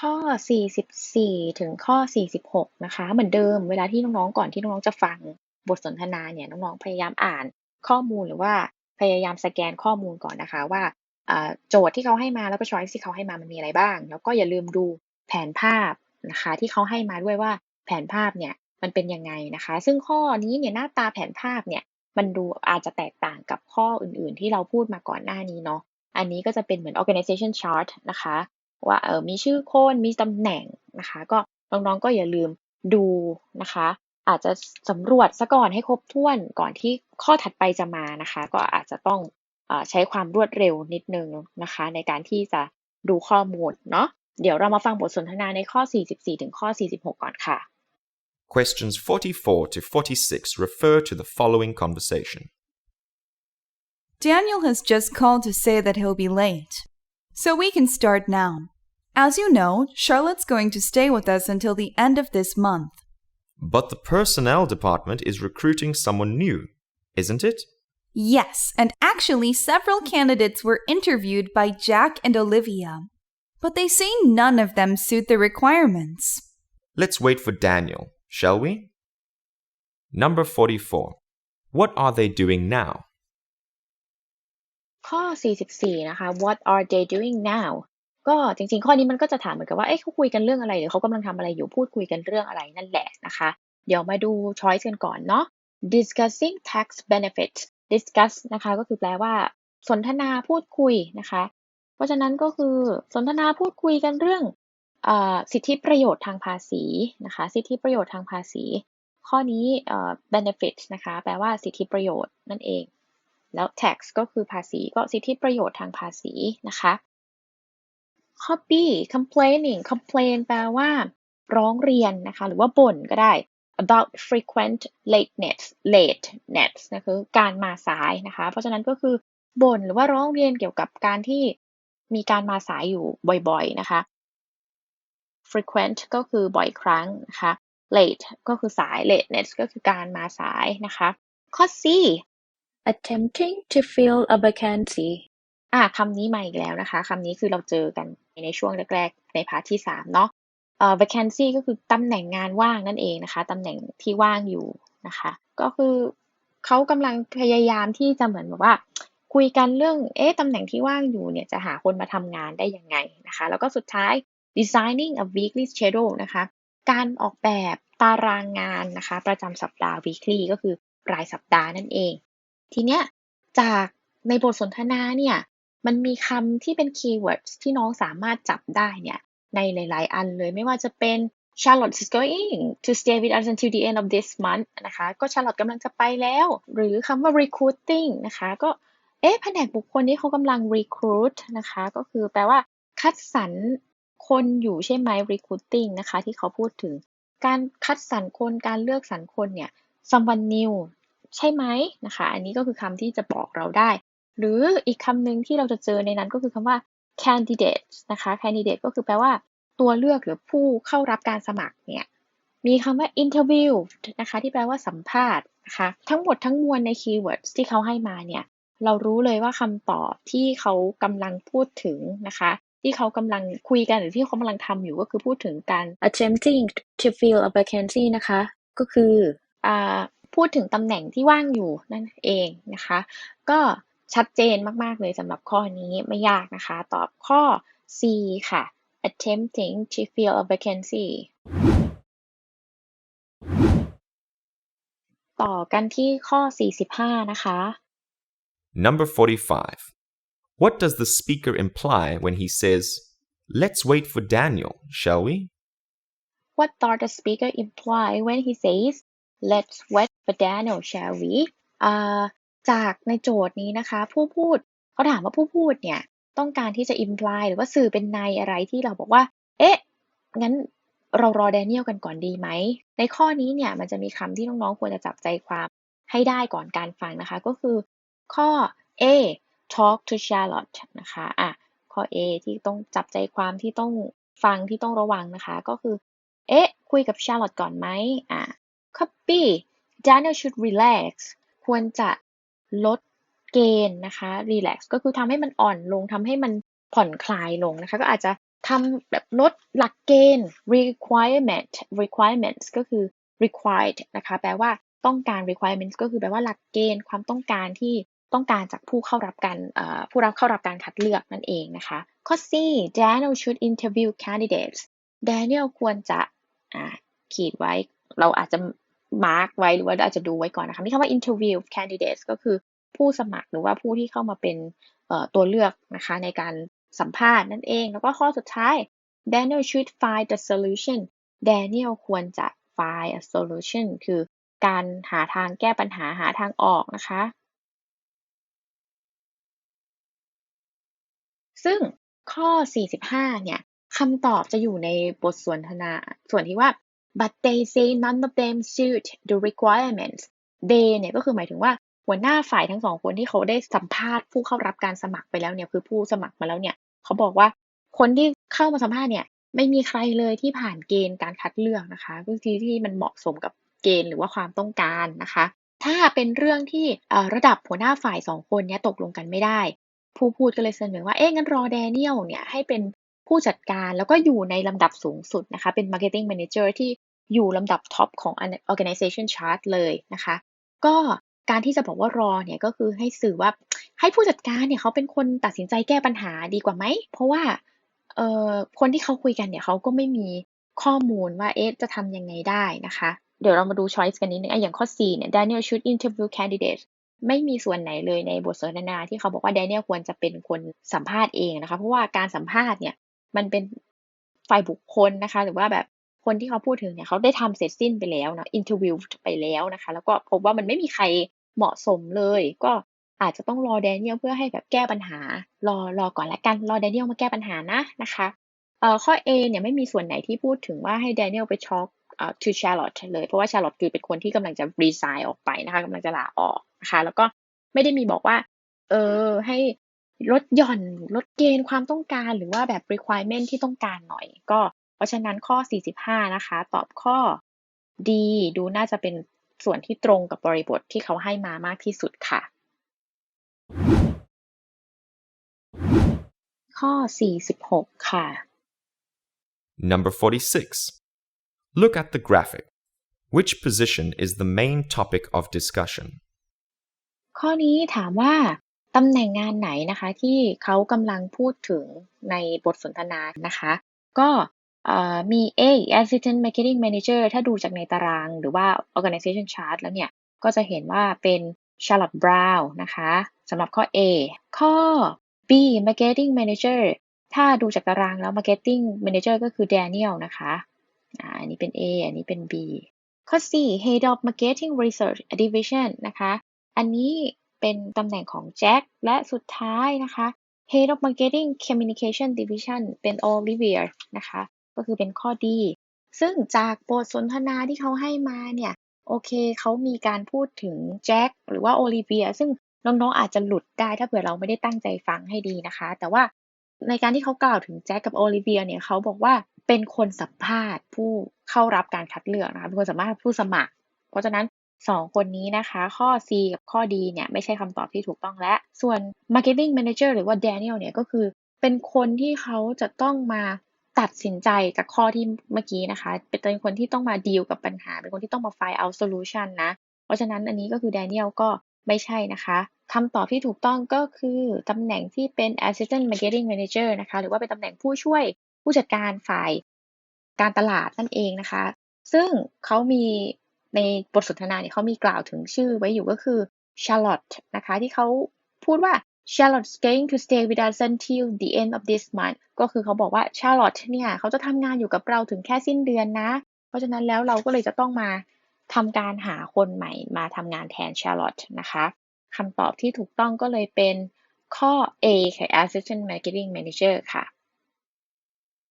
ข้อ 44 ถึงข้อ 46 นะคะ เหมือนเดิมเวลาที่น้องๆ ก่อนที่น้องๆ จะฟังบทสนทนาเนี่ยน้องๆ พยายามอ่านข้อมูลหรือว่าพยายามสแกนข้อมูลก่อนนะคะว่าโจทย์ที่เขาให้มาแล้วก็ช้อยที่เขาให้มามันมีอะไรบ้าง แล้วก็อย่าลืมดูแผนภาพนะคะ ที่เขาให้มาด้วยว่าแผนภาพเนี่ยมันเป็นยังไงนะคะ ซึ่งข้อนี้เนี่ยหน้าตาแผนภาพเนี่ยมันดูอาจจะแตกต่างกับข้ออื่นๆ ที่เราพูดมาก่อนหน้านี้เนาะอันนี้ก็จะเป็นเหมือน organization chart นะคะ ว่าเออมีชื่อคนมีตำแหน่งนะคะ ก็น้องๆก็อย่าลืมดูนะคะ อาจจะสำรวจซะก่อนให้ครบถ้วนก่อนที่ข้อถัดไปจะมานะคะ ก็อาจจะต้องเออใช้ความรวดเร็วนิดนึงนะคะ ในการที่จะดูข้อมูลเนาะเดี๋ยวเรามาฟังบทสนทนาในข้อ 44 ถึงข้อ 46 ก่อนค่ะ Questions 44 to 46 refer to the following conversation. Daniel has just called to say that he'll be late. So we can start now. As you know, Charlotte's going to stay with us until the end of this month. But the personnel department is recruiting someone new, isn't it? Yes, and actually, several candidates were interviewed by Jack and Olivia. But they say none of them suit the requirements. Let's wait for Daniel, shall we? Number 44. What are they doing now? ข้อ 44 นะคะ What are they doing now ก็จริง ๆ ข้อนี้มันก็จะถามเหมือนกับว่าเอ๊ะเขาคุยกันเรื่องอะไรหรือเขากำลังทำอะไรอยู่พูดคุยกันเรื่องอะไรนั่นแหละนะคะ เดี๋ยวมาดู choice กันก่อนเนาะ discussing tax benefits discuss นะคะก็คือแปลว่า สนทนาพูดคุยนะคะ เพราะฉะนั้นก็คือสนทนาพูดคุยกันเรื่องอสิทธิประโยชน์ทางภาษีนะคะ สิทธิประโยชน์ทางภาษี ข้อนี้ benefits นะคะแปลว่าสิทธิประโยชน์นั่นเอง แล้ว tax ก็คือภาษีก็สิทธิประโยชน์ทางภาษีนะคะ ข้อ B complaining complain แปลว่า ร้องเรียนนะคะ หรือว่าบ่นก็ได้ about frequent lateness lateness นะคือการมาสายนะคะ เพราะฉะนั้นก็คือบ่นหรือว่าร้องเรียนเกี่ยวกับการที่มีการมาสายอยู่บ่อยๆนะคะ frequent ก็คือบ่อยครั้งนะคะ late ก็คือสาย lateness ก็คือการมาสายนะคะ ข้อ C attempting to fill a vacancy อะคำนี้มาอีกแล้วนะคะคำนี้คือเราเจอกันในช่วงแรกๆในพาร์ทที่3เนาะเอ่อ vacancy ก็คือตำแหน่งงานว่างนั่นเองนะคะตำแหน่งที่ว่างอยู่นะคะ ก็คือเขากำลังพยายามที่จะเหมือนแบบว่า คุยกันเรื่องเอ๊ะตำแหน่งที่ว่างอยู่เนี่ยจะหาคนมาทำงานได้ยังไงนะคะ แล้วก็สุดท้าย designing a weekly schedule นะคะ การออกแบบตารางงานนะคะ ประจำสัปดาห์ weekly ก็คือรายสัปดาห์นั่นเอง ทีเนี้ยจากในบทสนทนาเนี่ย มันมีคำที่เป็น keywords ที่น้องสามารถจับได้เนี่ยในหลาย ๆ อันเลยไม่ว่าจะเป็น Charlotte is going to stay with us until the end of this month นะคะก็ Charlotte กำลังจะไปแล้ว หรือคำว่า recruiting นะคะก็เอ๊ะแผนกบุคคลนี้เขากำลัง recruit นะคะก็คือแปลว่าคัดสรรคนอยู่ใช่ไหม recruiting นะคะที่เขาพูดถึง การคัดสรรคนการเลือกสรรคนเนี่ย someone new ใช่ไหมนะคะ อันนี้ก็คือคำที่จะบอกเราได้ หรืออีกคำหนึ่งที่เราจะเจอในนั้นก็คือคำว่า candidate นะคะ candidate ก็คือแปลว่าตัวเลือกหรือผู้เข้ารับการสมัครเนี่ยมีคำว่า interview นะคะที่แปลว่าสัมภาษณ์นะคะทั้งหมดทั้งมวลใน keywords ที่เขาให้มาเนี่ยเรารู้เลยว่าคำตอบที่เขากำลังพูดถึงนะคะที่เขากำลังคุยกันหรือที่เขากำลังทำอยู่ก็คือพูดถึงการ attempting to fill a vacancy นะคะก็คืออ่าพูดถึงตำแหน่งที่ว่างอยู่นั่นเองนะคะ ก็ ชัดเจนมาก ๆ เลยสำหรับข้อนี้ไม่ยากนะคะ ตอบข้อ C ค่ะ attempting to fill a vacancy ต่อกันที่ข้อ 45 นะคะ Number 45. What does the speaker imply when he says, Let's wait for Daniel, shall we? What does the speaker imply when he says let's wait for Daniel shall we อ่า จากในโจทย์นี้นะคะ ผู้พูดเขาถามว่าผู้พูดเนี่ยต้องการที่จะ imply หรือว่าสื่อเป็นในอะไรที่เราบอกว่า เอ๊ะ งั้นเรารอแดเนียลกันก่อนดีไหม ในข้อนี้เนี่ยมันจะมีคำที่น้องๆควรจะจับใจความให้ได้ก่อนการฟังนะคะ ก็คือข้อ A talk to Charlotte นะคะอะข้อ A ที่ต้องจับใจความที่ต้องฟังที่ต้องระวังนะคะ ก็คือ เอ๊ะ คุยกับ Charlotte ก่อนไหมอะข้อ B Daniel should relax ควรจะ ลดเกณฑ์นะคะ relax ก็คือทำให้มันอ่อนลงทำให้มันผ่อนคลายลงนะคะ ก็อาจจะทำแบบลดหลักเกณฑ์ requirement requirements ก็คือ required นะคะแปลว่าต้องการ requirements ก็คือแปลว่าหลักเกณฑ์ความต้องการที่ต้องการจากผู้เข้ารับการผู้รับเข้ารับการคัดเลือกนั่นเองนะคะ ข้อ C Daniel should interview candidates Daniel ควรจะขีดไว้ เราอาจจะ มาร์กไว้หรือว่าอาจจะดูไว้ก่อนนะคะนี่คำว่า interview candidates ก็คือผู้สมัครหรือว่าผู้ที่เข้ามาเป็นตัวเลือกนะคะในการสัมภาษณ์นั่นเอง แล้วก็ข้อสุดท้าย Daniel should find the solution Daniel ควรจะ find a solution คือการหาทางแก้ปัญหาหาทางออกนะคะ ซึ่งข้อ 45 เนี่ยคำตอบจะอยู่ในบทสนทนา ส่วนที่ว่า but they say none of them suit the requirements they เนี่ยก็คือหมายถึงว่าหัวหน้าฝ่ายทั้งสองคนที่เขาได้สัมภาษณ์ผู้เข้ารับการสมัครไปแล้วเนี่ยคือผู้สมัครมาแล้วเนี่ยเขาบอกว่าคนที่เข้ามาสัมภาษณ์เนี่ยไม่มีใครเลยที่ผ่านเกณฑ์การคัดเลือกนะคะก็คือที่มันเหมาะสมกับเกณฑ์หรือว่าความต้องการนะคะ ถ้าเป็นเรื่องที่ระดับหัวหน้าฝ่ายสองคนนี้ตกลงกันไม่ได้ ผู้พูดก็เลยเสนอว่าเอ๊ะงั้นรอแดเนียลเนี่ยให้เป็น ผู้จัดการแล้วก็อยู่ในลำดับสูงสุดนะคะ เป็น marketing manager ที่อยู่ลำดับท็อปของ organization chart เลยนะคะ ก็การที่จะบอกว่ารอเนี่ยก็คือให้สื่อว่าให้ผู้จัดการเนี่ยเขาเป็นคนตัดสินใจแก้ปัญหาดีกว่าไหม เพราะว่าเอ่อคนที่เขาคุยกันเนี่ยเขาก็ไม่มีข้อมูลว่าเอ๊ะจะทำยังไงได้นะคะ เดี๋ยวเรามาดู choice กันนิดนึงอย่างข้อ4เนี่ย Daniel should interview candidates ไม่มีส่วนไหนเลยในบทสนทนาที่เขาบอกว่า Daniel ควรจะเป็นคนสัมภาษณ์เองนะคะ เพราะว่าการสัมภาษณ์เนี่ย มันเป็นฝ่ายบุคคลนะคะ หรือว่าแบบคนที่เขาพูดถึงเนี่ยเขาได้ทำเสร็จสิ้นไปแล้วนะอินเทอร์วิวไปแล้วนะคะ แล้วก็พบว่ามันไม่มีใครเหมาะสมเลย ก็อาจจะต้องรอแดเนียลเพื่อให้แบบแก้ปัญหา รอรอก่อนละกัน รอแดเนียลมาแก้ปัญหานะนะคะเอ่อข้อ A เนี่ยไม่มีส่วนไหนที่พูดถึงว่าให้แดเนียลไปช็อกอ่า to Charlotte เลย เพราะว่า Charlotte คือเป็นคนที่กำลังจะ resign ออกไปนะคะกำลังจะลาออกนะคะ แล้วก็ไม่ได้มีบอกว่า เออให้ ลดหย่อนลดเกณฑ์ความต้องการหรือว่าแบบ requirement ที่ต้องการหน่อย ก็เพราะฉะนั้นข้อ 45 นะคะ ตอบข้อ D ดูน่าจะเป็นส่วนที่ตรงกับบริบทที่เขาให้มามากที่สุดค่ะ ข้อ 46 ค่ะ Number 46. Look at the graphic. Which position is the main topic of discussion? ข้อนี้ถามว่า ตำแหน่งงานไหนนะคะที่เขากำลังพูดถึงในบทสนทนานะคะ ก็มี A Assistant Marketing Manager ถ้าดูจากในตารางหรือว่า Organization Chart แล้วเนี่ย ก็จะเห็นว่าเป็น Charlotte Brown นะคะสำหรับข้อ A ข้อ B Marketing Manager ถ้าดูจากตารางแล้ว Marketing Manager ก็คือ Daniel นะคะอันนี้เป็น A อันนี้เป็น B ข้อ C Head of Marketing Research Division นะคะ อันนี้ เป็นตำแหน่งของแจ็คและสุดท้ายนะคะ Head of Marketing Communication Division เป็น Olivia นะคะ ก็คือเป็นข้อดี ซึ่งจากบทสนทนาที่เขาให้มาเนี่ย โอเคเขามีการพูดถึงแจ็คหรือว่าโอลิเวียซึ่งน้องๆอาจจะหลุดได้ถ้าเผื่อเราไม่ได้ตั้งใจฟังให้ดีนะคะ แต่ว่าในการที่เขากล่าวถึงแจ็คกับโอลิเวียเนี่ยเขาบอกว่าเป็นคนสัมภาษณ์ผู้เข้ารับการคัดเลือกนะคะเป็นคนสัมภาษณ์ผู้สมัคร เพราะฉะนั้น สองคนนี้นะคะ ข้อ C กับข้อ D เนี่ยไม่ใช่คำตอบที่ถูกต้องและ ส่วน Marketing Manager หรือว่า Daniel เนี่ยก็คือเป็นคนที่เขาจะต้องมาตัดสินใจจากข้อที่เมื่อกี้นะคะ เป็นคนที่ต้องมาดีลกับปัญหา เป็นคนที่ต้องมา find out solution นะ เพราะฉะนั้นอันนี้ก็คือ Daniel ก็ไม่ใช่นะคะคำตอบที่ถูกต้องก็คือตำแหน่งที่เป็น assistant marketing manager นะคะ หรือว่าเป็นตำแหน่งผู้ช่วยผู้จัดการฝ่ายการตลาดนั่นเองนะคะ ซึ่งเขามี ในบทสนทนาเนี่ยเขามีกล่าวถึงชื่อไว้อยู่ก็คือ Charlotte นะคะที่เขาพูดว่า Charlotte's going to stay with us until the end of this month ก็คือเขาบอกว่า Charlotte เนี่ยเขาจะทำงานอยู่กับเราถึงแค่สิ้นเดือนนะ เพราะฉะนั้นแล้วเราก็เลยจะต้องมาทำการหาคนใหม่มาทำงานแทน Charlotte นะคะคำตอบที่ถูกต้องก็เลยเป็นข้อ A ค่ะ Assistant Marketing Manager ค่ะ